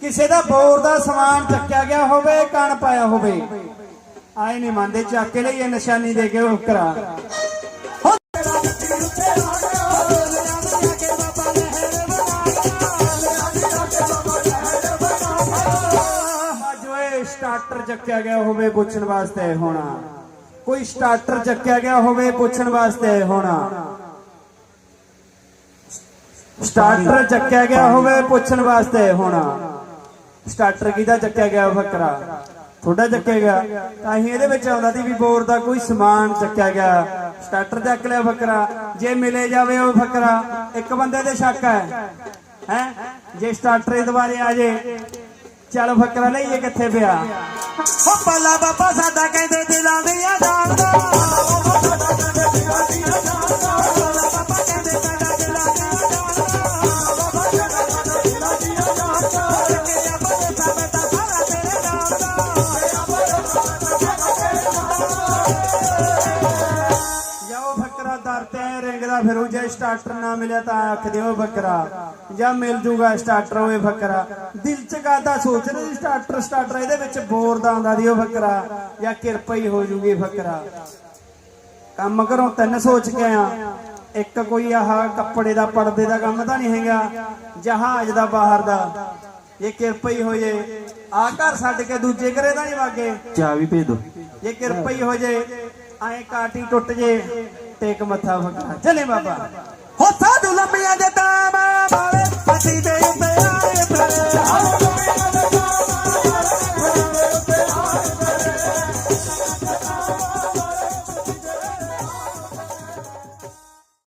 ਕਿਸੇ ਦਾ ਬੋਰ ਦਾ ਸਮਾਨ ਚੱਕਿਆ ਗਿਆ ਹੋਵੇ, ਕਣ ਪਾਇਆ ਹੋਵੇ। ਆਏ ਨਹੀਂ ਮੰਨਦੇ, ਚੱਕ ਕੇ ਲਈਏ ਨਿਸ਼ਾਨੀ ਦੇ ਕੇ ਉਹ ਸਟਾਰਟਰ ਚੱਕਿਆ ਗਿਆ ਹੋਵੇ, ਪੁੱਛਣ ਵਾਸਤੇ ਹੋਣਾ। ਕੋਈ ਸਟਾਰਟਰ ਚੱਕਿਆ ਗਿਆ ਹੋਵੇ, ਪੁੱਛਣ ਵਾਸਤੇ ਹੋਣਾ। ਸਟਾਰਟਰ ਚੱਕਿਆ ਗਿਆ ਹੋਵੇ, ਪੁੱਛਣ ਵਾਸਤੇ ਹੋਣਾ। ਸਟਾਰਟਰ ਕਿਹਦਾ ਚੱਕਿਆ ਗਿਆ ਫਕਰਾ ਤੁਹਾਡਾ ਚੱਕਿਆ ਗਿਆ। ਤਾਂ ਹੀ ਇਹਦੇ ਵਿੱਚ ਆਉਂਦਾ ਸੀ ਵੀ ਬੋਰ ਦਾ ਕੋਈ ਸਮਾਨ ਚੱਕਿਆ ਗਿਆ। ਸਟਾਰਟਰ ਚੱਕ ਲਿਆ ਫਕਰਾ ਜੇ ਮਿਲੇ ਜਾਵੇ ਉਹ ਫਕਰਾ ਇੱਕ ਬੰਦੇ ਤੇ ਸ਼ੱਕ ਹੈ। ਹੈ? ਜੇ ਸਟਾਰਟਰ ਦੁਬਾਰੇ ਆ ਜੇ, ਚੱਲ ਫਕਰਾ ਲਈਏ ਕਿੱਥੇ ਪਿਆ? ਓ ਪੱਲਾ ਬਾਬਾ ਸਾਡਾ ਕਹਿੰਦੇ ਦਿਲਾਂ ਦੀਆਂ ਫਕਰਾ ਦਰ ਤੇ ਰਿੰਗਦਾ ਫਿਰੂ ਜੇ ਸਟਾਰਟਰ ਨਾ ਮਿਲਿਆ ਤਾਂ ਆਖ ਦਿਓ ਫਕਰਾ ਜਾਂ ਮਿਲ ਜੂਗਾ ਸਟਾਰਟਰ ਹੋਏ ਫਕਰਾ ਦਿਲ ਚ ਗਾਦਾ ਸੋਚ ਰਹੀ ਸਟਾਰਟਰ ਸਟਾਰਟਰ ਇਹਦੇ ਵਿੱਚ ਬੋਰ ਦਾ ਆਉਂਦਾ ਦਿਓ ਫਕਰਾ ਜਾਂ ਕਿਰਪਾ ਹੀ ਹੋ ਜੂਗੀ ਫਕਰਾ ਕੰਮ ਕਰੋ ਤਿੰਨ ਸੋਚ ਕੇ ਆ। ਇੱਕ ਕੋਈ ਆਹ ਕੱਪੜੇ ਦਾ ਪਰਦੇ ਦਾ ਕੰਮ ਤਾਂ ਨਹੀਂ ਹੈਗਾ। ਜਹਾਜ਼ ਦਾ ਬਾਹਰ ਦਾ। ਇਹ ਕਿਰਪਾ ਹੀ ਹੋ ਜੇ ਆ ਘਰ ਛੱਡ ਕੇ ਦੂਜੇ ਘਰੇ ਤਾਂ ਨਹੀਂ ਵਾਗੇ। ਚਾਬੀ ਭੇਜ ਦੋ। ਜੇ ਕਿਰਪਾ ਹੀ ਹੋ ਜੇ ਐ ਕਾਟੀ ਟੁੱਟ ਜੇ। ਟੇਕ ਮੱਥਾ ਫਕਰਾ ਚਲੇ ਬਾਬਾ। ਹੋ